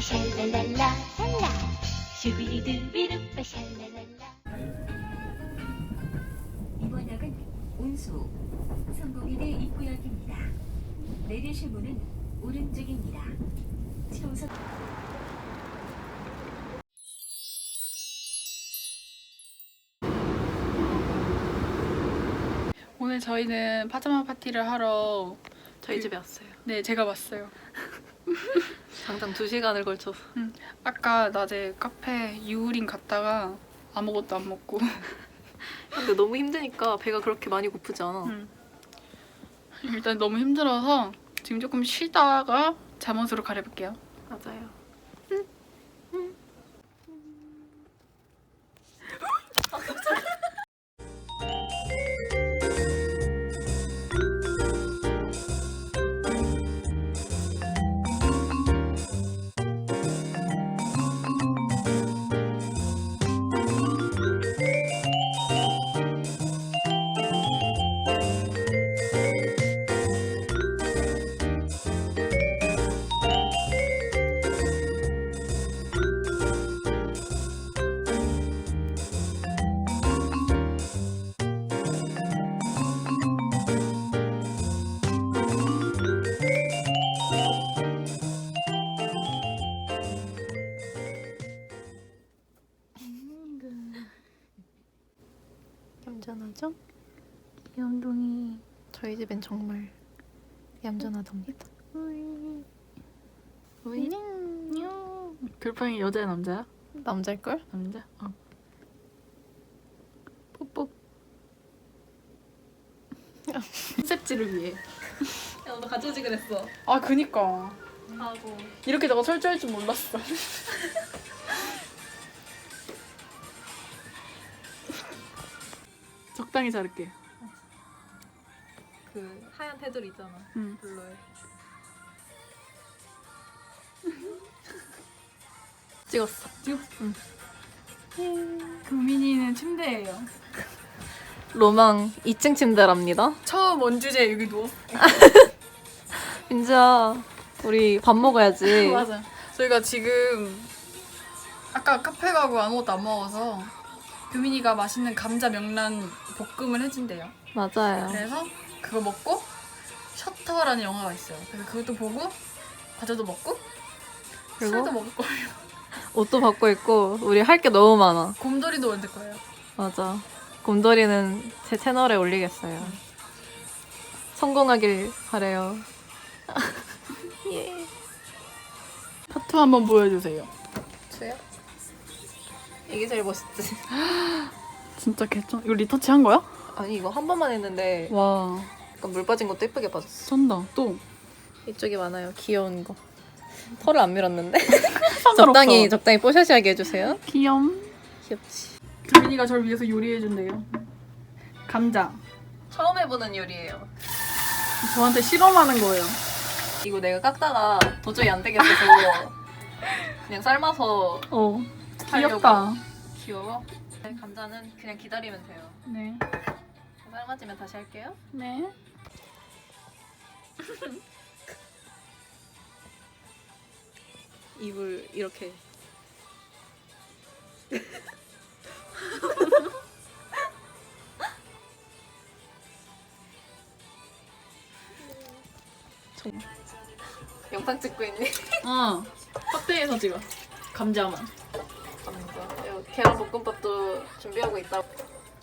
샬랄랄라 샬랄랄라 이번 역은 운수 성공인의 입구역입니다. 내리실 문은 오른쪽입니다. 7호선 오늘 저희는 파자마 파티를 하러 저희 집에 왔어요. 네 제가 왔어요. 당장 2시간을 걸쳐서. 아까 낮에 카페 유우린 갔다가 아무것도 안 먹고 근데 너무 힘드니까 배가 그렇게 많이 고프지 않아. 음. 일단 너무 힘들어서 지금 조금 쉬다가 잠옷으로 가려볼게요. 맞아요. 얌전하죠? 연동이 저희 집엔 정말 얌전하답니다. 별명이 여자야 남자야? 남자일걸? 남자? 어. 뽀뽀. 컨셉지를 위해. 야, 너 가져오지 그랬어. 아 그니까 하고. 이렇게 내가 설치할 줄 몰랐어. 적당히 자를게. 그 하얀 테두리 있잖아. 응. 블루에. 찍었어. 금민이는 침대예요. 로망 2층 침대랍니다. 처음 원주제 여기 누웠어. 민지야, 우리 밥 먹어야지. 맞아. 저희가 지금 아까 카페 가고 아무것도 안 먹어서 규민이가 맛있는 감자 명란 볶음을 해준대요. 맞아요. 그래서 그거 먹고 셔터라는 영화가 있어요. 그래서 그것도 보고 과자도 먹고 그리고? 술도 먹을 거예요. 옷도 받고 있고 우리 할 게 너무 많아. 곰돌이도 만들 거예요. 맞아. 곰돌이는 제 채널에 올리겠어요. 성공하길 바래요. 타투 한번 보여주세요. 저요? 이게 제일 멋있지. 진짜 개쩔. 이거 리터치 한 거야? 아니 이거 한 번만 했는데 와, 약간 물 빠진 것도 예쁘게 빠졌어. 쩐다. 또 이쪽이 많아요. 귀여운 거. 털을 안 밀었는데. 적당히 적당히 뽀샤시하게 해주세요. 귀염. 귀엽지. 규민이가 저를 위해서 요리해 준대요. 감자. 처음 해보는 요리예요. 저한테 실험하는 거예요. 이거 내가 깎다가 도저히 안 되겠어서 그냥 삶아서 어. 귀엽다. 귀여워. 네, 감자는 그냥 기다리면 돼요. 네. 삶아지면 다시 할게요. 네. 입을 이렇게 정- 영상 찍고 있니? 어. 확대해서 찍어. 감자만. 계란 볶음밥도 준비하고 있다.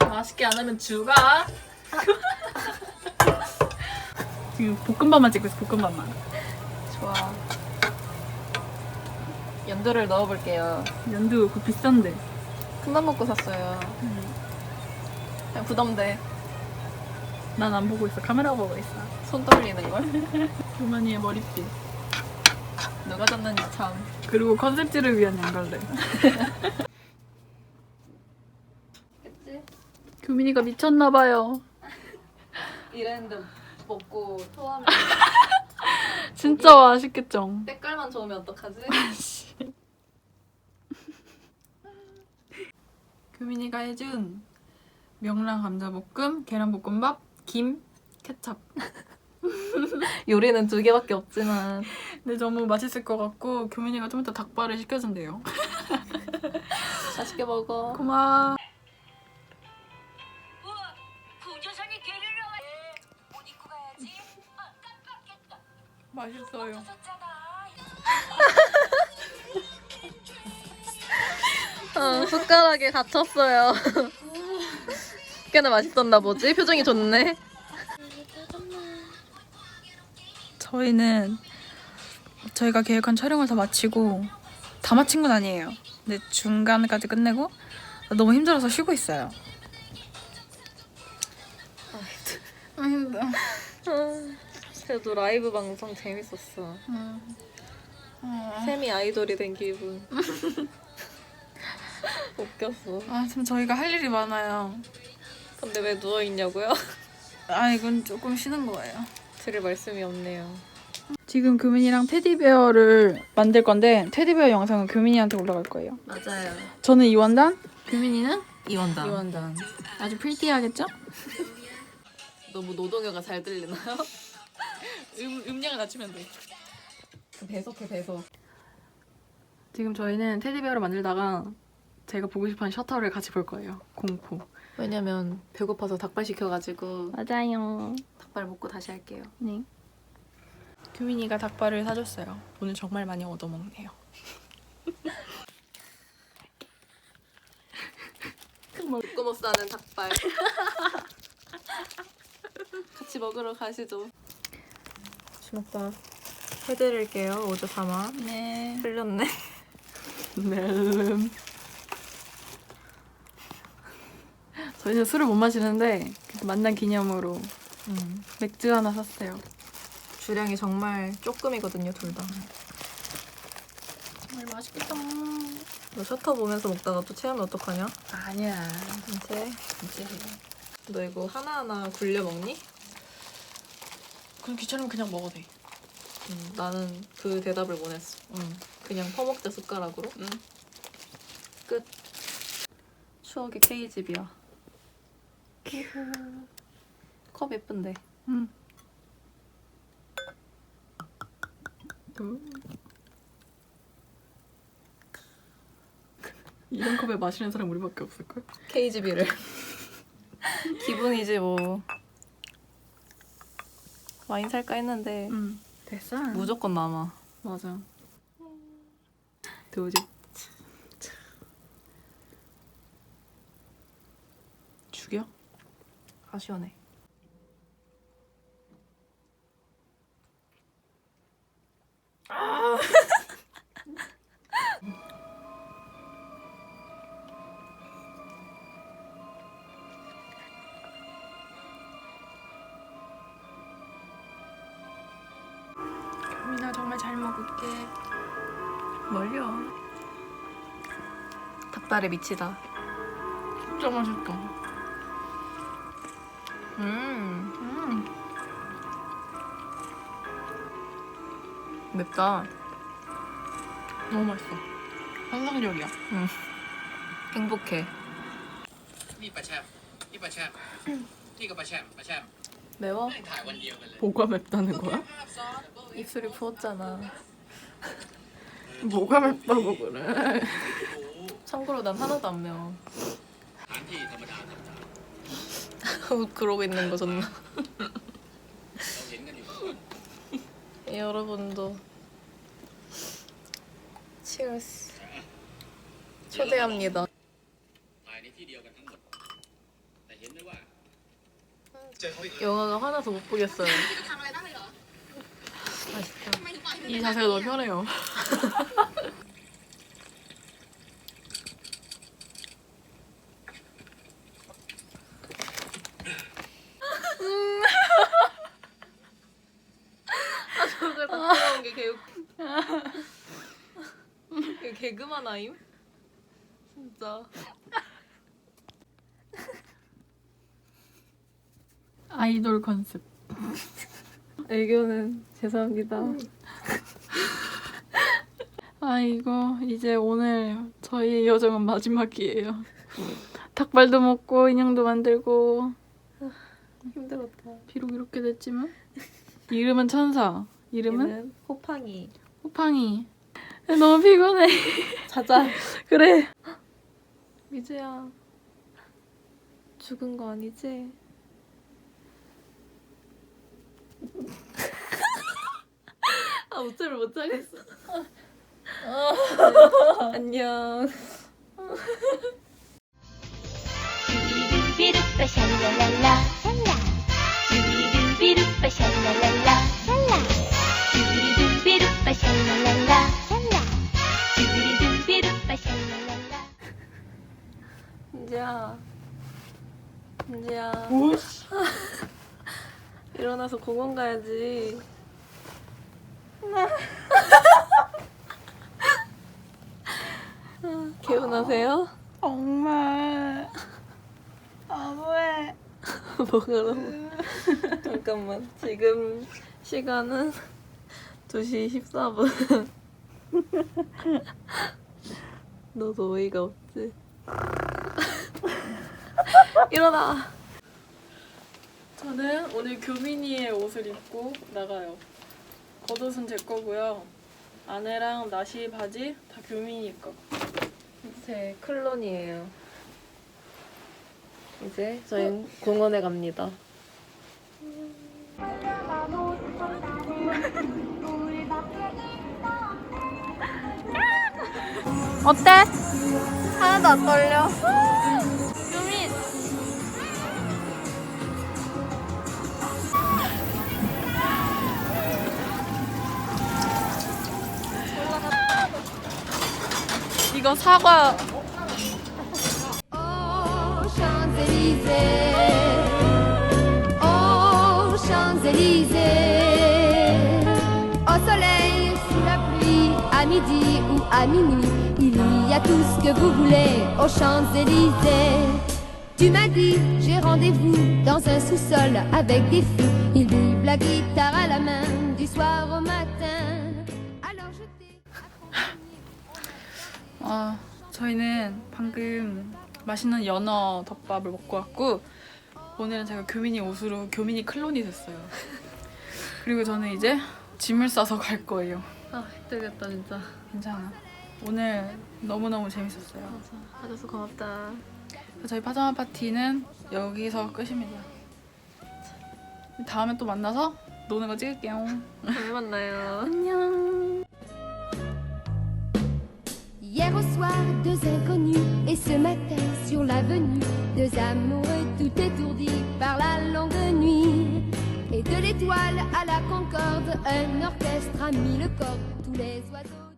맛있게 안 하면 죽아. 지금 볶음밥만 찍고 있어. 볶음밥만. 좋아. 연두를 넣어볼게요. 연두 그 비싼데. 큰맘 먹고 샀어요. 그냥 부담돼. 난 안 보고 있어. 카메라 보고 있어. 손 떨리는 걸. 규만이의 머리띠. 누가 졌는지 참. 그리고 컨셉지를 위한 양갈래. 그치? 규민이가 미쳤나봐요. 이랬는데 먹고 토하면 진짜 맛있겠죠? 때깔만 좋으면 어떡하지? 규민이가 해준 명랑 감자볶음, 계란볶음밥, 김, 케찹. 요리는 두 개밖에 없지만 근데 너무 맛있을 것 같고 교민이가 좀 이따 닭발을 시켜준대요. 맛있게 먹어. 고마워. 맛있어요. 어, 숟가락에 갇혔어요. 꽤나 맛있었나 보지? 표정이 좋네. 저희는 저희가 계획한 촬영을 다 마치고 다 마친 건 아니에요. 근데 중간까지 끝내고 너무 힘들어서 쉬고 있어요. 아 힘들어. 그래도 라이브 방송 재밌었어. 음. 어. 세미 아이돌이 된 기분. 웃겼어. 아 지금 저희가 할 일이 많아요. 근데 왜 누워 있냐고요? 아 이건 조금 쉬는 거예요. 드릴 말씀이 없네요. 지금 교민이랑 테디베어를 만들 건데 테디베어 영상은 교민이한테 올라갈 거예요. 맞아요. 저는 이원단, 교민이는 이원단. 이원단. 아주 프리티하겠죠? 너무 노동요가 잘 들리나요? 음, 음량을 낮추면 돼. 배속해 배속. 지금 저희는 테디베어를 만들다가 제가 보고 싶은 셔터를 같이 볼 거예요. 공포. 왜냐면 배고파서 닭발 시켜가지고 맞아요. 닭발 먹고 다시 할게요. 네. 규민이가 닭발을 사줬어요. 오늘 정말 많이 얻어먹네요. 먹고 못 사는 닭발. 같이 먹으러 가시죠. 주먹밥 해드릴게요. 오조 삼아. 네. 흘렸네. 네. 저희는 술을 못 마시는데 만난 기념으로 음. 맥주 하나 샀어요. 주량이 정말 조금이거든요, 둘 다. 정말 맛있겠다. 너 셔터 보면서 먹다가 또 체하면 어떡하냐? 아니야. 이제 이제 너 이거 하나하나 굴려 먹니? 그럼 귀찮으면 그냥 먹어도 돼. 음, 나는 그 대답을 원했어. 응. 그냥 퍼먹자 숟가락으로. 응. 끝. 추억의 K집이야. 컵 예쁜데. 응. 이런 컵에 마시는 사람 우리밖에 없을걸? K집이를. 기분이지 뭐. 와인 살까 했는데 응. 됐어. 무조건 남아. 맞아. 도지. 죽여? 아 시원해. 볼게. 멀려. 닭발에 미치다. 진짜 맛있다. 음. 음. 맵다. 너무 맛있어. 상상력이야. 응. 행복해. 매워? 뭐가 맵다는 거야? 입술이 부었잖아. 뭐가 맵다고 그래? 참고로 난 하나도 안 매워. 그러고 있는 거 좋나? 여러분도 치얼스 초대합니다. 영화가 하나도 못 보겠어요. 이 자세가 너무 편해요. 저걸 다 따라온 게 개웃. 이거 개그만 아임? 진짜. 아이돌 컨셉. 애교는 죄송합니다. 아이고 이제 오늘 저희의 여정은 마지막이에요. 닭발도 먹고 인형도 만들고 힘들었다. 비록 이렇게 됐지만 이름은 천사. 이름은 얘는 호팡이. 호팡이. 너무 피곤해. 자자. 그래. 미주야. 죽은 거 아니지? 아, 웃음을 못 하겠어. 안녕. 비루비루빠 샬랄랄라 샬라 비루비루빠 샬랄랄라 샬라 비루비루빠 샬랄랄라 샬라 비루비루빠 샬랄랄라 은지야. 은지야. 뭐? 일어나서 공원 가야지. 아, 개운하세요? 정말. 너무해. 먹으라고. 잠깐만. 지금 시간은 2시 14분. 너도 어이가 없지? 일어나! 저는 오늘 교민이의 옷을 입고 나가요. 겉옷은 제 거고요. 안에랑 나시 바지 다 교민이 거. 제 클론이에요. 이제 저희 공원에 갑니다. 어때? 하나도 안 떨려. 이거 사과 Aux Champs-Élysées, aux Champs-Élysées, au soleil, sous la pluie, à midi ou à minuit, il y a tout ce que vous voulez aux Champs-Élysées. Tu m'as dit, j'ai rendez-vous dans un sous-sol avec des fous. Ils vivent la guitare à la main du soir au matin. 아, 저희는 방금 맛있는 연어 덮밥을 먹고 왔고 오늘은 제가 교민이 옷으로 교민이 클론이 됐어요. 그리고 저는 이제 짐을 싸서 갈 거예요. 아, 힘들겠다, 진짜. 괜찮아. 오늘 너무너무 재밌었어요. 해줘서 고맙다. 저희 파자마 파티는 여기서 끝입니다. 다음에 또 만나서 노는 거 찍을게요. 다음에 만나요. 안녕. Hier au soir, deux inconnus, et ce matin sur l'avenue, deux amoureux tout étourdis par la longue nuit. Et de l'étoile à la concorde, un orchestre a mis le corps, tous les oiseaux.